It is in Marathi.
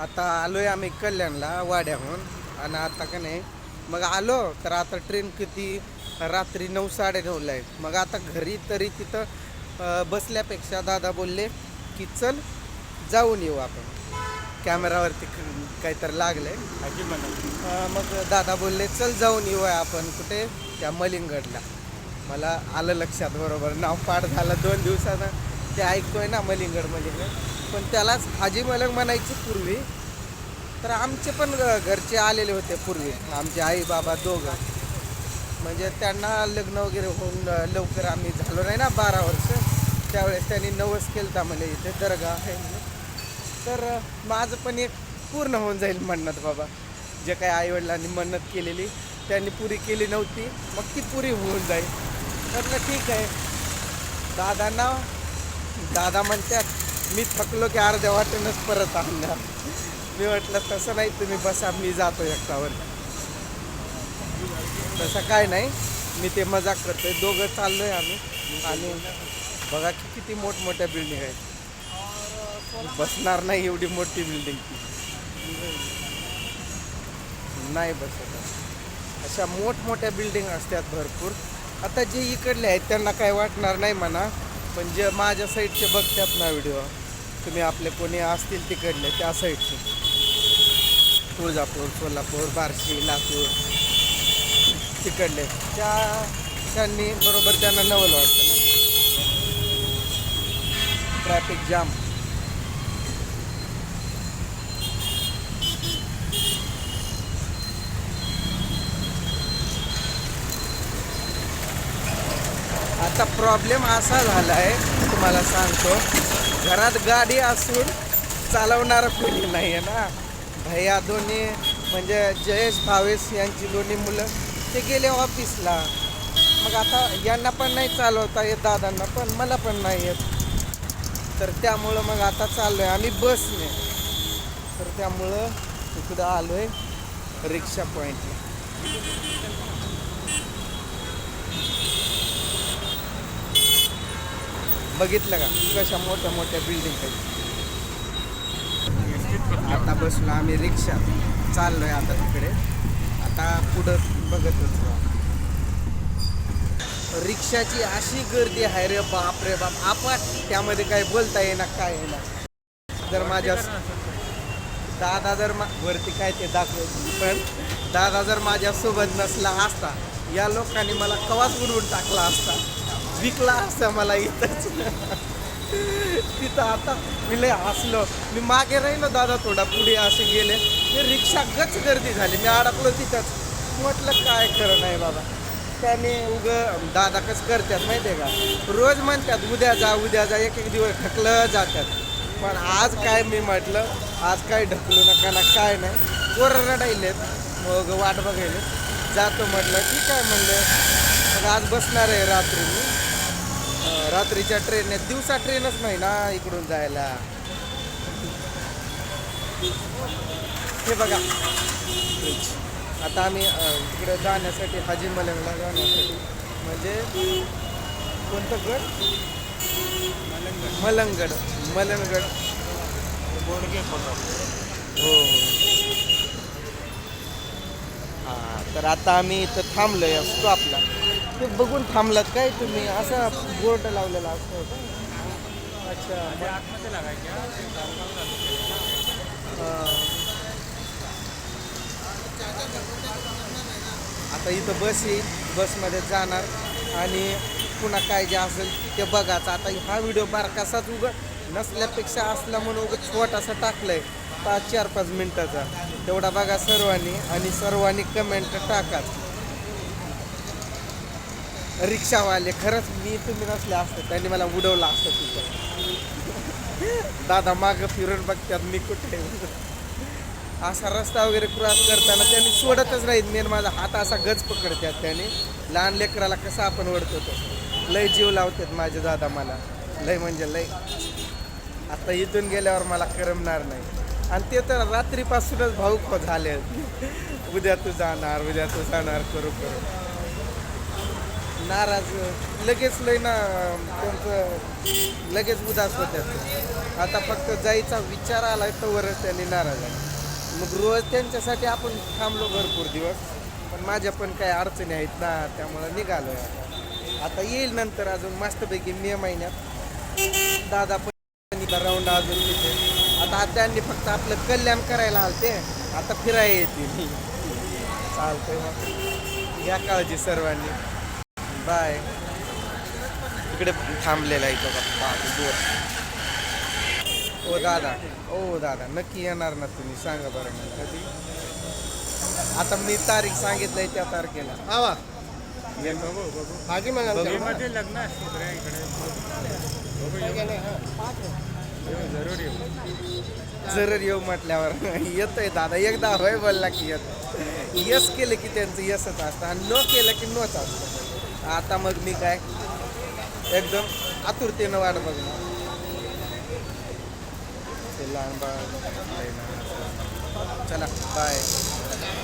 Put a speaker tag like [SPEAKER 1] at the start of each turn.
[SPEAKER 1] आता आलोय आम्ही कल्याणला वाड्याहून. आणि आता का नाही मग आलो तर आता ट्रेन किती? रात्री नऊ साडे नऊला आहे. मग आता घरी तरी तिथं बसल्यापेक्षा दादा बोलले की चल जाऊन येऊ आपण. कॅमेरावरती काहीतरी लागलंय. अं, मग दादा बोलले चल जाऊन येऊया आपण कुठे? त्या मलिंगडला. मला आलं लक्षात बरोबर. नाव पाठ झालं दोन दिवसानं. ते ऐकतोय ना मलिंगड मलिंगड. पण त्यालाच हाजी मलंग म्हणायची पूर्वी. तर आमचे पण घरचे आलेले होते पूर्वी. आमचे आई बाबा दोघं. म्हणजे त्यांना लग्न वगैरे होऊन लवकर आम्ही झालो नाही ना बारा वर्ष. त्यावेळेस त्यांनी नवस केलता म्हणे इथे दर्गा आहे तर माझं पण एक पूर्ण होऊन जाईल म्हणणं बाबा. जे काही आईवडिलांनी मन्नत केलेली त्यांनी पुरी केली नव्हती. मग ती पुरी होऊन जाईल. म्हटलं ठीक आहे. दादांना दादा म्हणतात मी थकलो की अर्ध्या वाटेनंच परत आणणार. मी म्हटलं तसं नाही तुम्ही बसा मी जातो एकटावर. तसं काय नाही मी ते मजाक करतोय. दोघं चाललोय आम्ही. आणि बघा की किती मोठमोठ्या बिल्डिंग आहेत. बसणार नाही एवढी मोठी बिल्डिंग नाही बसत. अशा मोठमोठ्या बिल्डिंग असतात भरपूर. आता जे इकडले आहेत त्यांना काय वाटणार नाही म्हणा. पण जे माझ्या साईडचे बघतात ना व्हिडिओ तुम्ही आपले कोणी असतील तिकडले त्या साईडचे. तुळजापूर सोलापूर बार्शी लातूर तिकडले. त्या त्यांनी बरोबर त्यांना नवल वाटतं ना. Traffic jam. आता प्रॉब्लेम असा झाला आहे तुम्हाला सांगतो. घरात गाडी असून चालवणारं कोणी नाही आहे ना? भैया दोन्ही म्हणजे जयेश भावेश यांची दोन्ही मुलं ते गेले ऑफिसला. मग आता यांना पण नाही चालवता येत दादांना पण मला पण नाही येत. तर त्यामुळं मग आता चाललो आहे आम्ही बसने. तर त्यामुळं इकडं आलो आहे रिक्षा पॉईंटला बघितलं का? कशा मोठ्या मोठ्या बिल्डिंग आहेत. आता बसलो आम्ही रिक्षा. चाललोय आता तिकडे. आता पुढं बघतच राहू. रिक्षाची अशी गर्दी आहे रे बाप रे बाप. आपण त्यामध्ये काय बोलता येणार काय येणार जर माझ्या दादा जर मा वरती काय ते दाखवत पण दादा जर माझ्यासोबत नसला असता या लोकांनी मला कवाच उडवून टाकला असता विकला असं मला इथंच तिथं आता मी लय हसलो. मी मागे राहिलो दादा थोडा पुढे असे गेले. ते रिक्षा गच गर्दी झाली. मी अडकलो तिथंच. म्हटलं काय खरं नाही बाबा. त्याने उग दादा कसं करतात माहिती आहे का? रोज म्हणतात उद्या जा उद्या जा. एक एक दिवस ढकलं जातात. पण आज काय मी म्हटलं आज काय ढकलू नका ना काय नाही. पोरं रडायलेत. मग वाट बघायले जातो म्हटलं ठीक आहे म्हणलं. मग आज बसणार आहे रात्री मी. रात्रीच्या ट्रेनने दिवसा ट्रेनच नाही ना इकडून जायला. हे बघा. आता आम्ही अं, इकडे जाण्यासाठी हाजी मलंगला जाण्यासाठी. म्हणजे कोणतं गड? मलंगड. मलंगड. हो हो. हां तर आता आम्ही इथं थांबलोय स्टॉपला ते बघून थांबलात काय तुम्ही? असं बोर्ड लावलेला असतो का? अच्छा. मग- हां. आता इथं बस येईल बसमध्ये जाणार. आणि पुन्हा काय जे असेल ते बघायचं. आता हा व्हिडिओ बारकासाच उग नसल्यापेक्षा असला म्हणून उग छोटासा टाकलाय. पाच चार पाच मिनिटाचा. तेवढा बघा सर्वांनी. आणि सर्वांनी कमेंट टाकाच. रिक्षावाले खरंच मी तुम्ही नसले असते त्यांनी मला उडवलं असतं तिथं. दादा मागं फिरून बघतात मी कुठे. असा रस्ता वगैरे क्रॉस करताना त्यांनी सोडतच नाहीत. मेन माझा हात असा गज पकडतात त्याने. लहान लेकराला कसं आपण ओढतो तसं लय जीव लावतात माझे दादा मला. लय म्हणजे लय. आता इथून गेल्यावर मला करमणार नाही. आणि ते तर रात्रीपासूनच भाऊक झाले उद्या तू जाणार उद्या तू जाणार करू करू. नाराज लगेच लय ना त्यांचं लगेच उदास होत्यात. आता फक्त जायचा विचार आला तोवरच त्यांनी नाराज आहे. मग रोज त्यांच्यासाठी आपण थांबलो भरपूर दिवस पण माझ्या पण काही अडचणी आहेत ना त्यामुळं निघालोय आता. आता येईल नंतर अजून मस्तपैकी मे महिन्यात. दादा पण राऊंड अजून तिथे. आता त्यांनी फक्त आपलं कल्याण करायला आलते आता फिरायला येतील. चालतंय मग. घ्या काळजी सर्वांनी. बाय. इकडे थांबलेला आहे इथं बघा दूर. ओ दादा. ओ दादा नक्की येणार ना तुम्ही? सांगा बरं मग कधी? आता मी तारीख सांगितलंय त्या तारखेला.
[SPEAKER 2] आवा
[SPEAKER 1] येतो
[SPEAKER 2] भाजी मग
[SPEAKER 1] बघू.
[SPEAKER 2] मध्ये लग्न असते
[SPEAKER 1] जर येऊ. म्हटल्यावर. येतोय दादा. एकदा होय बोलला की येत. यस केलं की त्यांचं यसच असतं आणि न केलं की नोच असतं. आता मग मी काय? एकदम आतुरतेनं वाट बघणार. ते लहान बाळ चला बाय